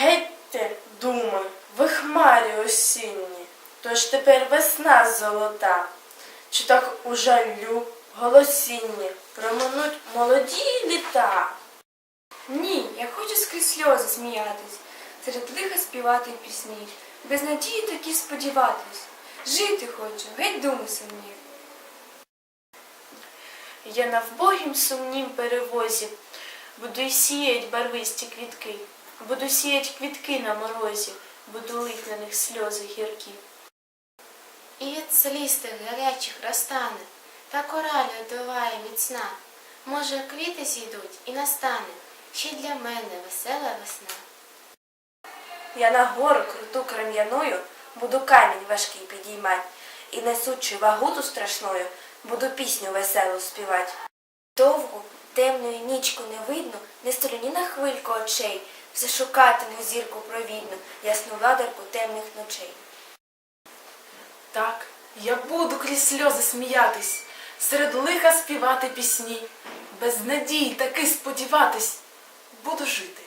Гетьте, думи, ви хмарі осінні, тож тепер весна золота. Чи так у жалю голосінні проминуть молоді літа? Ні, я хочу скрізь сльози сміятись, серед лиха співати пісні, без надії такі сподіватись. Жити хочу, геть думи сумні. Я на вбогім сумнім перевозі буду й сіять барвисті квітки, буду сіять квітки на морозі, буду лить на них сльози гіркі. І від сліз тих гарячих розтане, та кора льодовая міцна. Може, квіти зійдуть і настане ще для мене весела весна. Я на гору круту крем'яною буду камінь важкий підіймать, і несучи вагу ту страшною, буду пісню веселу співать. Довгу, темною нічку не видно, не столю ні на хвильку очей, все шукатиму зірку провідну, ясну ладерку темних ночей. Так, я буду крізь сльози сміятись, серед лиха співати пісні, без надії таки сподіватись, буду жити.